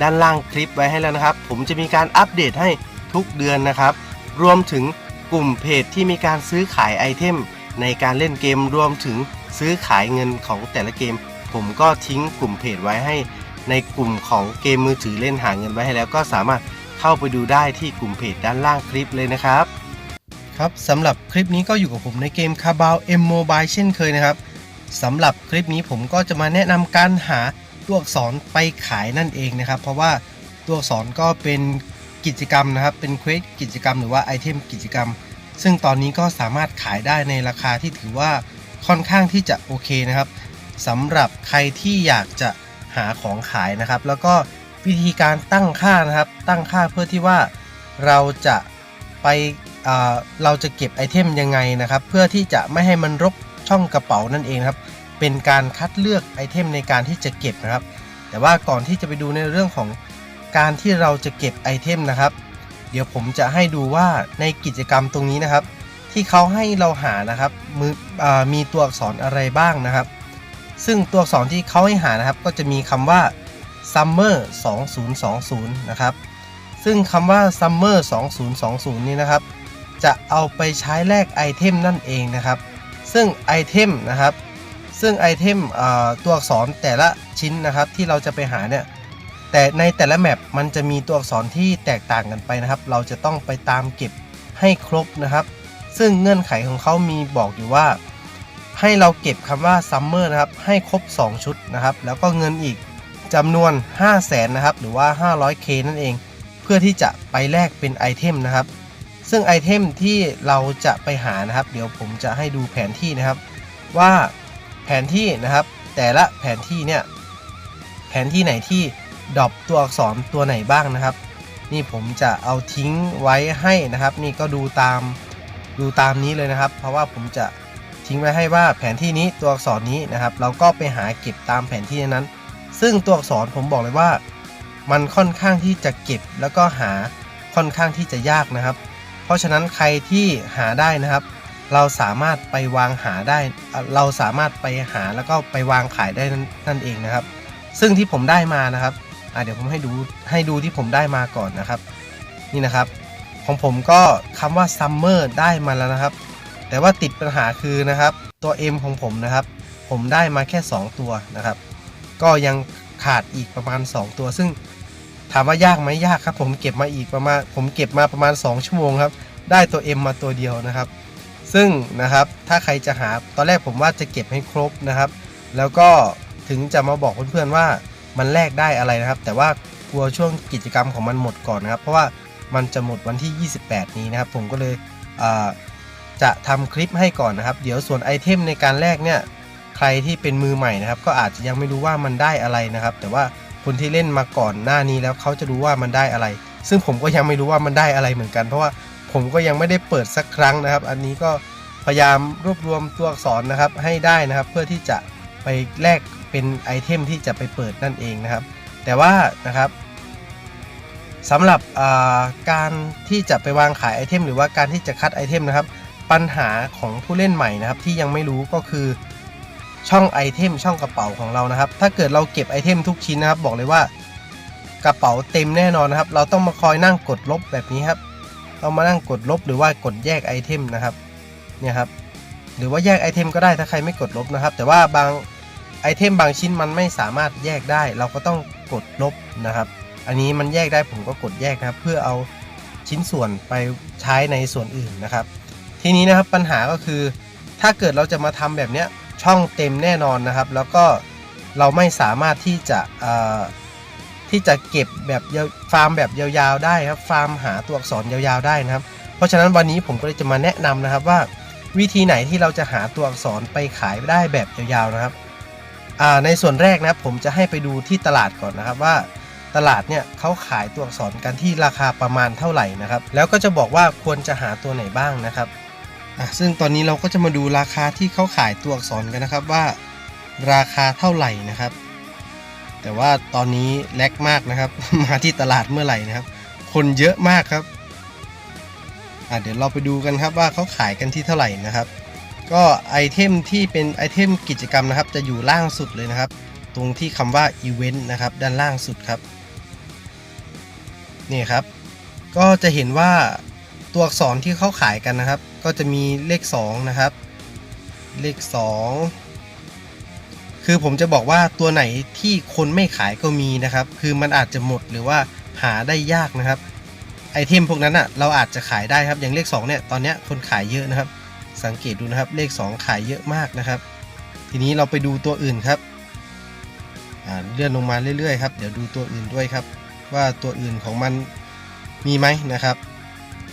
ด้านล่างคลิปไว้ให้แล้วนะครับ ผมจะมีการอัปเดตให้ทุกเดือนนะครับ รวมถึงกลุ่มเพจที่มีการซื้อขายไอเทม ในการเล่นเกมรวมถึงซื้อขายเงินของแต่ละเกม ผมก็ทิ้งกลุ่มเพจไว้ให้ ในกลุ่มของเกมมือถือเล่นหาเงินไว้ให้แล้วก็สามารถเข้าไปดูได้ที่กลุ่มเพจด้านล่างคลิปเลยนะครับ ครับสำหรับคลิปนี้ก็อยู่กับผมในเกม c a b a o M Mobile เช่นเคยนะครับสำหรับคลิปนี้ผมก็จะมาแนะนำการหา ตัวอักษรไปขายนั่นเองนะครับ เพราะว่าตัวอักษรก็เป็นกิจกรรมนะครับ เป็นเควสกิจกรรมหรือว่าไอเทมกิจกรรม ซึ่งตอนนี้ก็สามารถขายได้ในราคาที่ถือว่าค่อนข้างที่จะโอเคนะครับสำหรับใครที่อยากจะหาของขายนะครับ แล้วก็วิธีการตั้งค่านะครับ ตั้งค่าเพื่อที่ว่าเราจะไปเราจะเก็บไอเทมยังไงนะครับ เพื่อที่จะไม่ให้มันรกช่องกระเป๋านั่นเองครับ เป็นการคัดเลือกไอเทมในการที่จะเก็บนะครับ แต่ว่าก่อนที่จะไปดูในเรื่องของการที่เราจะเก็บไอเทมนะครับ เดี๋ยวผมจะให้ดูว่าในกิจกรรมตรงนี้นะครับ ที่เขาให้เราหานะครับมือมีตัวอักษรอะไรบ้างนะครับ ซึ่งตัวอักษรที่เขาให้หานะครับ ก็จะมีคำว่า summer 2020 นะครับ ซึ่งคำว่า summer 2020 นี่นะครับ จะเอาไปใช้แลกไอเทมนั่นเองนะครับ ซึ่งไอเทมนะครับ ซึ่งไอเทมตัวอักษรแต่ละชิ้นนะครับที่เราจะไปหาเนี่ยแต่ในแต่ละแมปมันจะมีตัวอักษรที่แตกต่างกันไปนะครับ เราจะต้องไปตามเก็บให้ครบนะครับ ซึ่งเงื่อนไขของเขามีบอกอยู่ว่า ให้เราเก็บคำว่า Summer นะครับให้ครบ 2 ชุดนะครับ แล้วก็เงินอีกจำนวน 5 0 0แสนนะครับหรือว่า 500k นั่นเอง เพื่อที่จะไปแลกเป็นไอเทมนะครับ ซึ่งไอเทมที่เราจะไปหานะครับ เดี๋ยวผมจะให้ดูแผนที่นะครับ ว่า ผนที่นะครับ แต่ละแผนที่เนี่ยแผนที่ไหนที่ดรอปตัวอักษรตัวไหนบ้างนะครับ นี่ผมจะเอาทิ้งไว้ให้นะครับ นี่ก็ดูตามดูตามนี้เลยนะครับ เพราะว่าผมจะทิ้งไว้ให้ว่าแผนที่นี้ตัวอักษรนี้นะครับ เราก็ไปหาเก็บตามแผนที่นั้น ซึ่งตัวอักษรผมบอกเลยว่า มันค่อนข้างที่จะเก็บแล้วก็หาค่อนข้างที่จะยากนะครับ เพราะฉะนั้นใครที่หาได้นะครับ เราสามารถไปวางหาได้ เราสามารถไปหาแล้วก็ไปวางขายได้นั่นเองนะครับ ซึ่งที่ผมได้มานะครับเดี๋ยวผมให้ดูให้ดูที่ผมได้มาก่อนนะครับ นี่นะครับ ของผมก็คำว่า summer ได้มาแล้วนะครับ แต่ว่าติดปัญหาคือนะครับ ตัว M ของผมนะครับ ผมได้มาแค่ 2 ตัวนะครับ ก็ยังขาดอีกประมาณ 2 ตัว ซึ่งถามว่ายากไหมยากครับ ผมเก็บมาอีกประมาณผมเก็บมาประมาณ 2 ชั่วโมงครับ ได้ตัว M มาตัวเดียวนะครับ ซึ่งนะครับถ้าใครจะหาตอนแรกผมว่าจะเก็บให้ครบนะครับ แล้วก็ถึงจะมาบอกเพื่อนๆว่ามันแลกได้อะไรนะครับ แต่ว่ากลัวช่วงกิจกรรมของมันหมดก่อนนะครับ เพราะว่ามันจะหมดวันที่ 28 นี้นะครับ ผมก็เลยจะทำคลิปให้ก่อนนะครับ เดี๋ยวส่วนไอเทมในการแลกเนี่ยใครที่เป็นมือใหม่นะครับ ก็อาจจะยังไม่รู้ว่ามันได้อะไรนะครับ แต่ว่าคนที่เล่นมาก่อนหน้านี้แล้วเขาจะรู้ว่ามันได้อะไร ซึ่งผมก็ยังไม่รู้ว่ามันได้อะไรเหมือนกัน เพราะว่า ผมก็ยังไม่ได้เปิดสักครั้งนะครับ อันนี้ก็พยายามรวบรวมตัวอักษรนะครับให้ได้นะครับ เพื่อที่จะไปแลกเป็นไอเทมที่จะไปเปิดนั่นเองนะครับ แต่ว่านะครับสำหรับการที่จะไปวางขายไอเทม หรือว่าการที่จะคัดไอเทมนะครับ ปัญหาของผู้เล่นใหม่นะครับ ที่ยังไม่รู้ก็คือช่องไอเทมช่องกระเป๋าของเรานะครับ ถ้าเกิดเราเก็บไอเทมทุกชิ้นนะครับ บอกเลยว่ากระเป๋าเต็มแน่นอนนะครับ เราต้องมาคอยนั่งกดลบแบบนี้ครับ เรามานั่งกดลบหรือว่ากดแยกไอเทมนะครับเนี่ยครับหรือว่าแยกไอเทมก็ได้ถ้าใครไม่กดลบนะครับ แต่ว่าบางไอเทมบางชิ้นมันไม่สามารถแยกได้ เราก็ต้องกดลบนะครับ อันนี้มันแยกได้ผมก็กดแยกนะครับ เพื่อเอาชิ้นส่วนไปใช้ในส่วนอื่นนะครับ ทีนี้นะครับปัญหาก็คือ ถ้าเกิดเราจะมาทำแบบเนี้ยช่องเต็มแน่นอนนะครับ แล้วก็เราไม่สามารถที่จะ ที่จะเก็บแบบฟาร์มแบบยาวๆได้ครับฟาร์มหาตัวอักษรยาวๆได้นะครับ เพราะฉะนั้นวันนี้ผมก็เลยจะมาแนะนำนะครับว่า วิธีไหนที่เราจะหาตัวอักษรไปขายได้แบบยาวๆนะครับในส่วนแรกนะครับผมจะให้ไปดูที่ตลาดก่อนนะครับว่า ตลาดเนี่ยเขาขายตัวอักษรกันที่ราคาประมาณเท่าไหร่นะครับ แล้วก็จะบอกว่าควรจะหาตัวไหนบ้างนะครับซึ่งตอนนี้เราก็จะมาดูราคาที่เขาขายตัวอักษรกันนะครับว่า ราคาเท่าไหร่นะครับ แต่ว่าตอนนี้แลกมากนะครับ มาที่ตลาดเมื่อไหร่นะครับ คนเยอะมากครับอะเดี๋ยวเราไปดูกันครับว่าเขาขายกันที่เท่าไหร่นะครับ ก็ไอเทมที่เป็นไอเทมกิจกรรมนะครับ จะอยู่ล่างสุดเลยนะครับ ตรงที่คำว่า Event นะครับ ด้านล่างสุดครับนี่ครับ ก็จะเห็นว่าตัวอักษรที่เขาขายกันนะครับ ก็จะมีเลข 2 นะครับ เลข 2 คือผมจะบอกว่าตัวไหนที่คนไม่ขายก็มีนะครับ คือมันอาจจะหมดหรือว่าหาได้ยากนะครับ ไอเทมพวกนั้นอะเราอาจจะขายได้ครับอย่างเลข2เนี่ยตอนเนี้ยคนขายเยอะนะครับ สังเกตดูนะครับเลข 2 ขายเยอะมากนะครับ ทีนี้เราไปดูตัวอื่นครับเลื่อนลงมาเรื่อยๆครับเดี๋ยวดูตัวอื่นด้วยครับ ว่าตัวอื่นของมันมีไหมนะครับ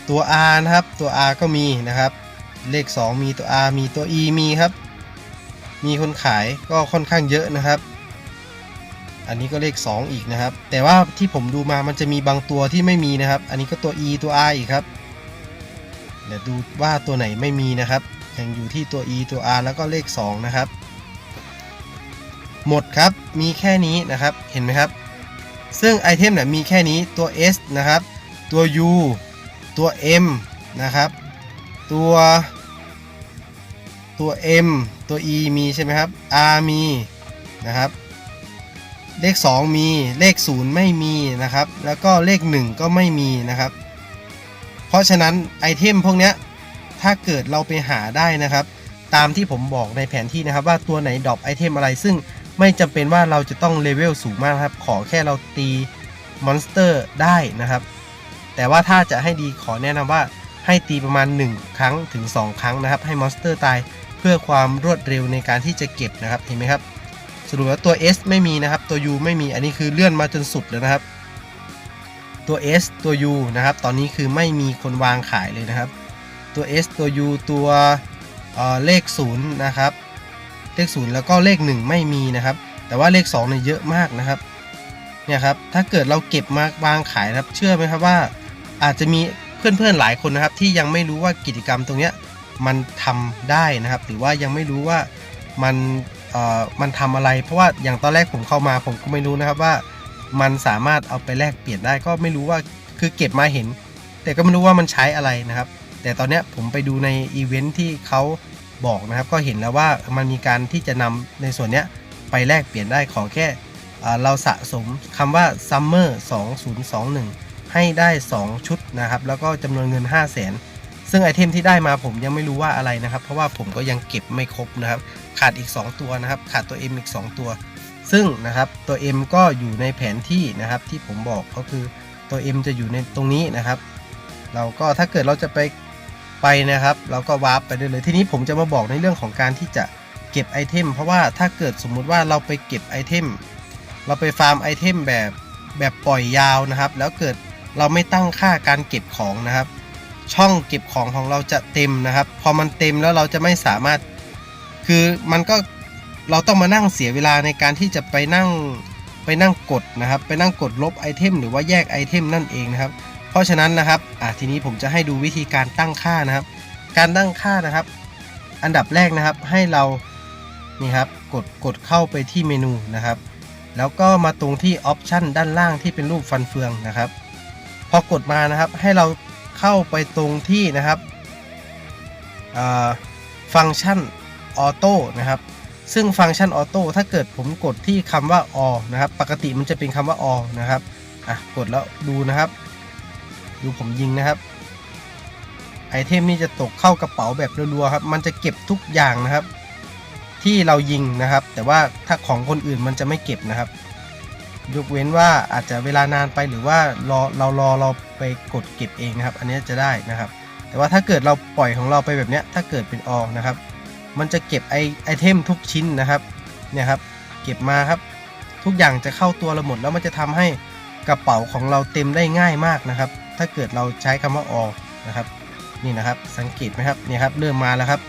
ตัว R นะครับตัว R ก็มีนะครับ เลข 2 มีตัว R มีตัว E มีครับ มีคนขายก็ค่อนข้างเยอะนะครับ อันนี้ก็เลข 2 อีกนะครับ แต่ว่าที่ผมดูมามันจะมีบางตัวที่ไม่มีนะครับ อันนี้ก็ตัว E ตัว R อีกครับ เดี๋ยวดูว่าตัวไหนไม่มีนะครับยังอยู่ที่ตัว e ตัว r แล้วก็เลข 2 นะครับ หมดครับ มีแค่นี้นะครับ เห็นไหมครับ ซึ่งไอเทมเนี่ยมีแค่นี้ตัว s นะครับ ตัว u ตัว m นะครับ ตัว ตัว m ตัว e มีใช่ไหมครับ r มีนะครับ เลข 2 มีเลข 0 ไม่มีนะครับ แล้วก็เลข 1 ก็ไม่มีนะครับ เพราะฉะนั้นไอเทมพวกนี้ถ้าเกิดเราไปหาได้นะครับ ตามที่ผมบอกในแผนที่นะครับ ว่าตัวไหนดรอปไอเทมอะไร ซึ่งไม่จำเป็นว่าเราจะต้องเลเวลสูงมากครับ ขอแค่เราตีมอนสเตอร์ได้นะครับ แต่ว่าถ้าจะให้ดีขอแนะนำว่าให้ตีประมาณ 1 ครั้งถึง 2 ครั้งนะครับ ให้มอนสเตอร์ตาย พื่อความรวดเร็วในการที่จะเก็บนะครับเห็นไหมครับสรุปว่าตัว S ไม่มีนะครับตัว U ไม่มีอันนี้คือเลื่อนมาจนสุดแล้วนะครับ ตัว S ตัว U นะครับ ตอนนี้คือไม่มีคนวางขายเลยนะครับ ตัว S ตัว U ตัวเเลข0นะครับเลข0แล้วก็เลข 1 ไม่มีนะครับ แต่ว่าเลข2เนี่ยเยอะมากนะครับเนี่ยครับถ้าเกิดเราเก็บมาวางขายนะครับ เชื่อไหมครับว่า อาจจะมีเพื่อนๆหลายคนนะครับ ที่ยังไม่รู้ว่ากิจกรรมตรงเนี้ย มันทำได้นะครับ หรือว่ายังไม่รู้ว่ามันเอ่อมันทำอะไร เพราะว่าอย่างตอนแรกผมเข้ามาผมก็ไม่รู้นะครับว่า มันสามารถเอาไปแลกเปลี่ยนได้ก็ไม่รู้ว่าคือเก็บมาเห็น แต่ก็ไม่รู้ว่ามันใช้อะไรนะครับ แต่ตอนนี้ผมไปดูในอีเวนท์ที่เขาบอกนะครับ ก็เห็นแล้วว่ามันมีการที่จะนำในส่วนนี้ไปแลกเปลี่ยนได้ขอแค่เราสะสมคำว่า Summer 2021 ให้ได้ 2 ชุดนะครับ แล้วก็จำนวนเงิน 5 0 0 0 0น ซึ่งไอเทมที่ได้มาผมยังไม่รู้ว่าอะไรนะครับ เพราะว่าผมก็ยังเก็บไม่ครบนะครับ ขาดอีก 2 ตัวนะครับ ขาดตัว M อีก 2 ตัว ซึ่งนะครับตัว M ก็อยู่ในแผนที่นะครับที่ผมบอกก็คือตัว M จะอยู่ในตรงนี้นะครับ เราก็ถ้าเกิดเราจะไปไปนะครับ เราก็วาร์ปไปได้เลยทีนี้ผมจะมาบอกในเรื่องของการที่จะเก็บไอเทมเพราะว่าถ้าเกิดสมมุติว่าเราไปเก็บไอเทมเราไปฟาร์มไอเทมแบบแบบปล่อยยาวนะครับ แล้วเกิดเราไม่ตั้งค่าการเก็บของนะครับ ช่องเก็บของของเราจะเต็มนะครับ พอมันเต็มแล้วเราจะไม่สามารถ คือมันก็เราต้องมานั่งเสียเวลาในการที่จะไปนั่งไปนั่งกดนะครับ ไปนั่งกดลบไอเทมหรือว่าแยกไอเทมนั่นเองนะครับ เพราะฉะนั้นนะครับอะทีนี้ผมจะให้ดูวิธีการตั้งค่านะครับ การตั้งค่านะครับ อันดับแรกนะครับให้เรานี่ครับกดกดเข้าไปที่เมนูนะครับ แล้วก็มาตรงที่ออปชันด้านล่างที่เป็นรูปฟันเฟืองนะครับ พอกดมานะครับให้เรา เข้าไปตรงที่นะครับฟังก์ชันออโต้นะครับ ซึ่งฟังก์ชันออโต้ถ้าเกิดผมกดที่คำว่า all นะครับ ปกติมันจะเป็นคำว่า all นะครับอะกดแล้วดูนะครับ ดูผมยิงนะครับไอเทมนี่จะตกเข้ากระเป๋าแบบรัวๆครับ มันจะเก็บทุกอย่างนะครับ ที่เรายิงนะครับ แต่ว่าถ้าของคนอื่นมันจะไม่เก็บนะครับ ยกเว้นว่าอาจจะเวลานานไปหรือว่ารอเรารอเรา ไปกดเก็บเองนะครับ อันนี้จะได้นะครับ แต่ว่าถ้าเกิดเราปล่อยของเราไปแบบนี้ถ้าเกิดเป็นออนะครับ มันจะเก็บไอไอเทมทุกชิ้นนะครับเนี่ยครับ เก็บมาครับ ทุกอย่างจะเข้าตัวเราหมดแล้วมันจะทำให้กระเป๋าของเราเต็มได้ง่ายมากนะครับ ถ้าเกิดเราใช้คำว่าออนะครับ นี่นะครับสังเกตไหมครับเนี่ยครับเริ่มมาแล้วครับ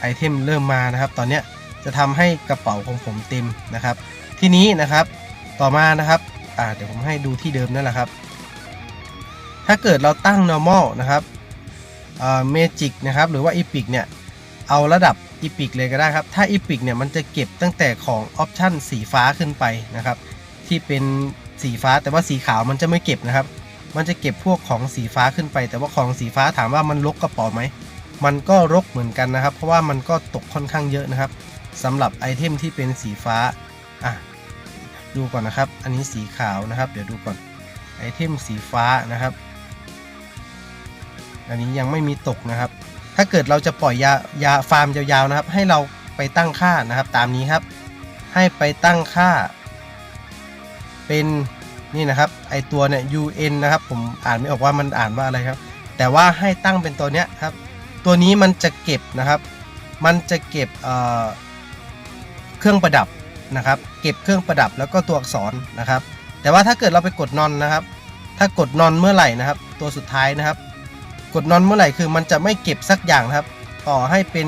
ไอเทมเริ่มมานะครับ ตอนนี้จะทำให้กระเป๋าของผมเต็มนะครับ ทีนี้นะครับต่อมานะครับอ่าเดี๋ยวผมให้ดูที่เดิมนั่นแหละครับ ถ้าเกิดเราตั้ง normal นะครับเอ่อ magic นะครับหรือว่า epic เนี่ย เอาระดับ epic เลยก็ได้ครับ ถ้า epic เนี่ยมันจะเก็บตั้งแต่ของ option สีฟ้าขึ้นไปนะครับ ที่เป็นสีฟ้าแต่ว่าสีขาวมันจะไม่เก็บนะครับ มันจะเก็บพวกของสีฟ้าขึ้นไป แต่ว่าของสีฟ้าถามว่ามันลกกระเป๋าไหมมันก็รกเหมือนกันนะครับ เพราะว่ามันก็ตกค่อนข้างเยอะนะครับสำหรับไอเทมที่เป็นสีฟ้าอะดูก่อนนะครับ อันนี้สีขาวนะครับ เดี๋ยวดูก่อนไอเทมสีฟ้านะครับ อันนี้ยังไม่มีตกนะครับ ถ้าเกิดเราจะปล่อยยายาฟาร์มยาวๆนะครับ ให้เราไปตั้งค่านะครับตามนี้ครับ ให้ไปตั้งค่า เป็นนี่นะครับ ไอตัวเนี่ย UN นะครับ ผมอ่านไม่ออกว่ามันอ่านว่าอะไรครับ แต่ว่าให้ตั้งเป็นตัวเนี้ยครับ ตัวนี้มันจะเก็บนะครับ มันจะเก็บเเครื่องประดับนะครับ เก็บเครื่องประดับแล้วก็ตัวอักษรนะครับ แต่ว่าถ้าเกิดเราไปกดนอนนะครับ ถ้ากดนอนเมื่อไหร่นะครับ ตัวสุดท้ายนะครับ กดนอนเมื่อไหร่คือมันจะไม่เก็บสักอย่างนะครับ ต่อให้เป็น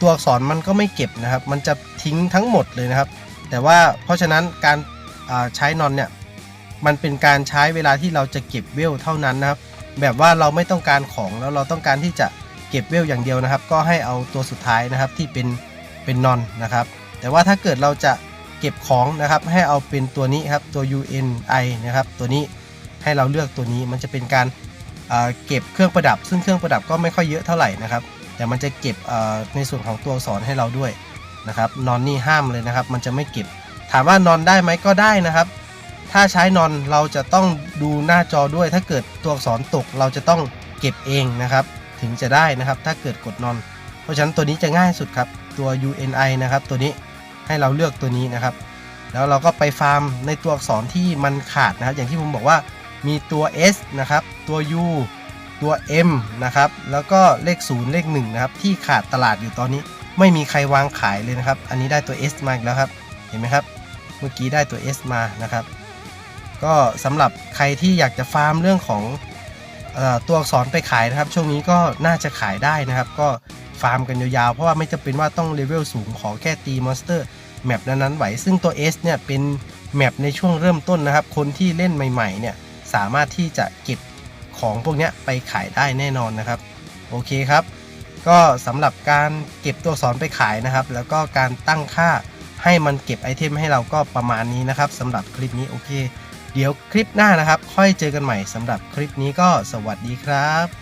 ตัวอักษรมันก็ไม่เก็บนะครับ มันจะทิ้งทั้งหมดเลยนะครับ แต่ว่าเพราะฉะนั้นการใช้นอนเนี่ยมันเป็นการใช้เวลาที่เราจะเก็บเวลเท่านั้นนะครับ แบบว่าเราไม่ต้องการของแล้วเราต้องการที่จะเก็บเวลอย่างเดียวนะครับ ก็ให้เอาตัวสุดท้ายนะครับที่เป็นเป็นนอนนะครับ แต่ว่าถ้าเกิดเราจะเก็บของนะครับ ให้เอาเป็นตัวนี้ครับตัว UNI นะครับ ตัวนี้ให้เราเลือกตัวนี้มันจะเป็นการ เก็บเครื่องประดับ ซึ่งเครื่องประดับก็ไม่ค่อยเยอะเท่าไหร่นะครับ แต่มันจะเก็บในส่วนของตัวอักษรให้เราด้วยนะครับนอนนี่ห้ามเลยนะครับ มันจะไม่เก็บ ถามว่านอนได้ไหมก็ได้นะครับ ถ้าใช้นอนเราจะต้องดูหน้าจอด้วย ถ้าเกิดตัวอักษรตกเราจะต้องเก็บเองนะครับ ถึงจะได้นะครับ ถ้าเกิดกดนอน เพราะฉะนั้นตัวนี้จะง่ายสุดครับ ตัว UNI นะครับตัวนี้ให้เราเลือกตัวนี้นะครับ แล้วเราก็ไปฟาร์มในตัวอักษรที่มันขาดนะครับ อย่างที่ผมบอกว่า มีตัว S นะครับตัว U ตัว M นะครับแล้วก็เลข 0 เลข1นะครับที่ขาดตลาดอยู่ตอนนี้ ไม่มีใครวางขายเลยนะครับ อันนี้ได้ตัว S มาอีกแล้วครับ เห็นไหมครับ เมื่อกี้ได้ตัว S มานะครับ ก็สำหรับใครที่อยากจะฟาร์มเรื่องของออตัวอักษรไปขายนะครับ ช่วงนี้ก็น่าจะขายได้นะครับ ก็ฟาร์มกันยาวๆ เพราะว่าไม่จำเป็นว่าต้องเลเวลสูงขอแค่ตีมอนสเตอร์แมปนั้นๆไหว ซึ่งตัว S เนี่ยเป็นแมปในช่วงเริ่มต้นนะครับ คนที่เล่นใหม่ๆเนี่ย สามารถที่จะเก็บของพวกนี้ไปขายได้แน่นอนนะครับ โอเคครับ ก็สำหรับการเก็บตัวสอนไปขายนะครับ แล้วก็การตั้งค่าให้มันเก็บไอเทมให้เราก็ประมาณนี้นะครับสำหรับคลิปนี้โอเค เดี๋ยวคลิปหน้านะครับ ค่อยเจอกันใหม่สำหรับคลิปนี้ก็สวัสดีครับ